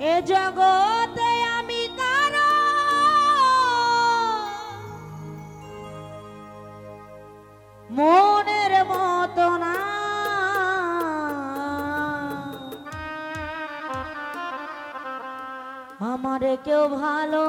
এ মনের মতো না। আমারে কেউ ভালো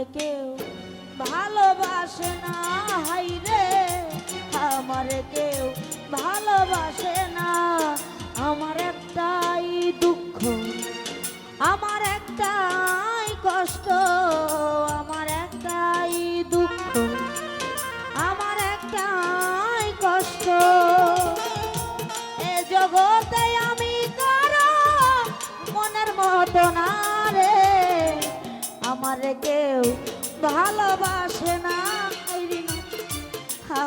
আমার কেউ ভালোবাসে না, হাই রে। আমার কেউ ভালোবাসে না। আমার একটাই দুঃখ, আমার একটাই কষ্ট। আমার কেউ ভালোবাসে না।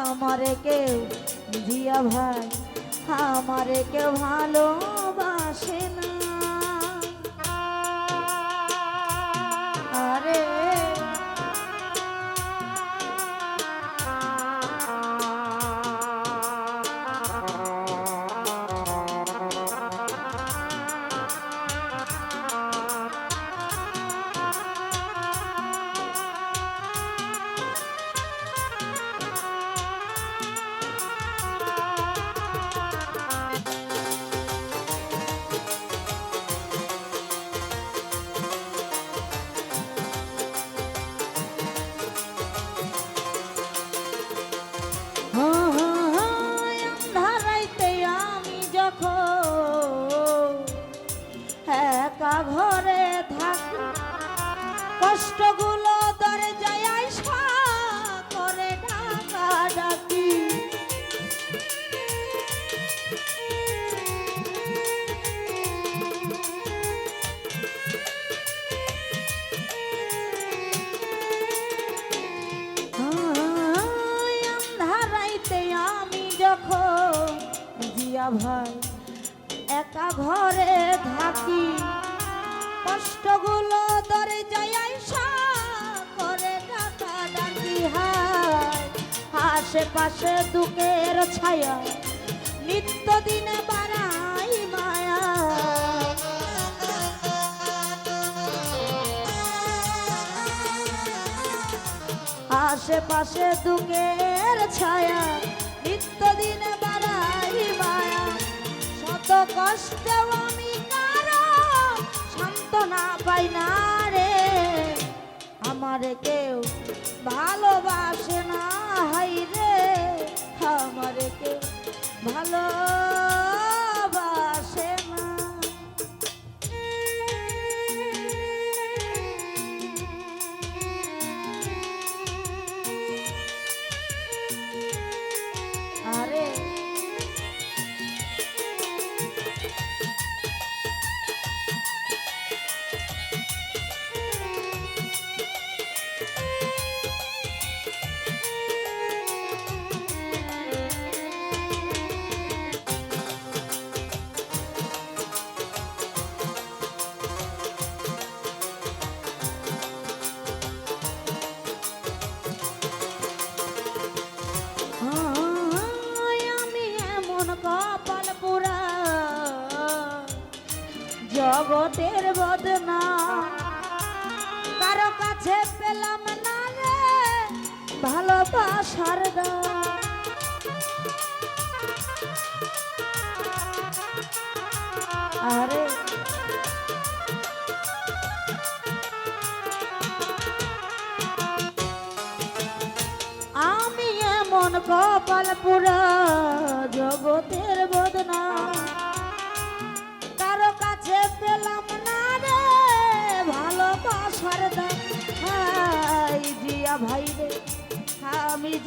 আমার কেউ জিয়া ভাই আমার কেউ ভালোবাসে জিয়া ভাই। একা ঘরে থাকি, কষ্টগুলো যায় আইসা করে টাকা ডাকি হায় আশেপাশে দুঃখের ছায়া নিত্য দিনে বাড়াই মায়া। আশেপাশে দুঃখের ছায়া, নিত্যদিন বাড়াই মায়া শত কষ্ট আমি সান্ত্বনা পাই না রে। আমার কেউ ভালোবাসে জগতের বদনা কারও কাছে পেলাম না রে ভালোবাসার দাম। আরে আমি এমন কপাল পুরা জগতের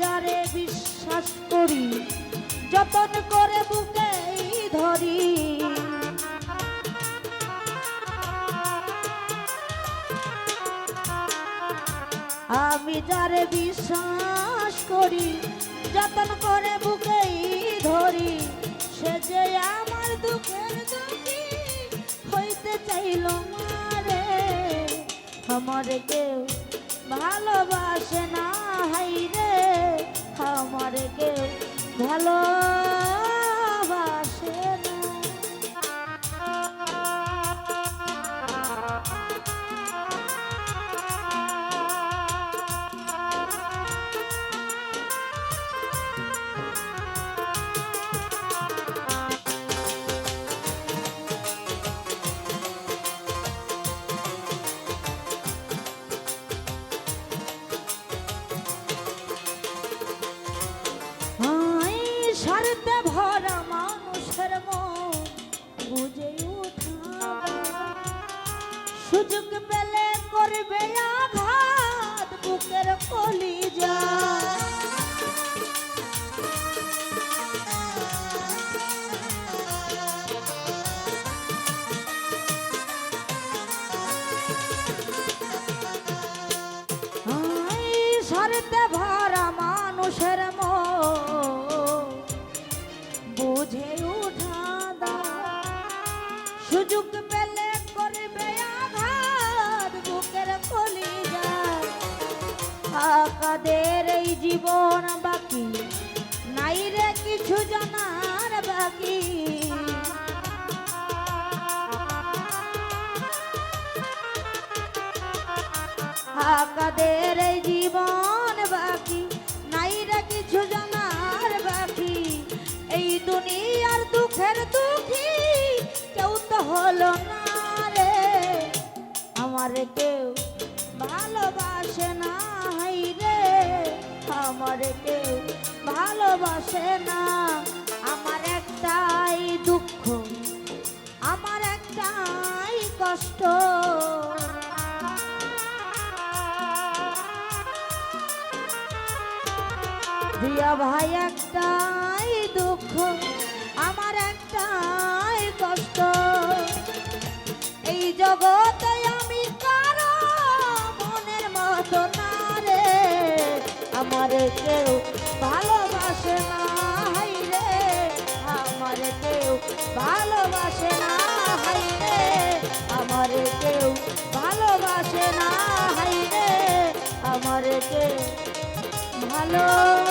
যারে বিশ্বাস করি, যতন করে বুকেই ধরি। আমি যারে বিশ্বাস করি, যতন করে বুকেই ধরি, সে যে আমার দুঃখের দুঃখী হইতে চাইল মারে। আমার কেউ ভালোবাসে না হাই রে আমার কেউ বুঝে সুযোগ পেলে করবে আঘাত বুকের কলিজা। হাই সারতে সুযোগ পেলে করবে আঘাত, বুকের কলিজা। কাদের এই জীবন বাকি, নাই রে কিছু জানার বাকি। কাদের এই জীবন তো না রে, আমার কেউ ভালোবাসে না হাই রে। আমার কেউ ভালোবাসে না, আমার একটাই দুঃখ, আমার একটাই কষ্ট। দিয়া ভাই একটাই দুঃখ, আমার একটাই কষ্ট। আমার কেউ ভালোবাসে না হাইরে আমার কেউ ভালোবাসে না হাইরে আমার কেউ ভালোবাসে না হাইরে আমার কেউ ভালো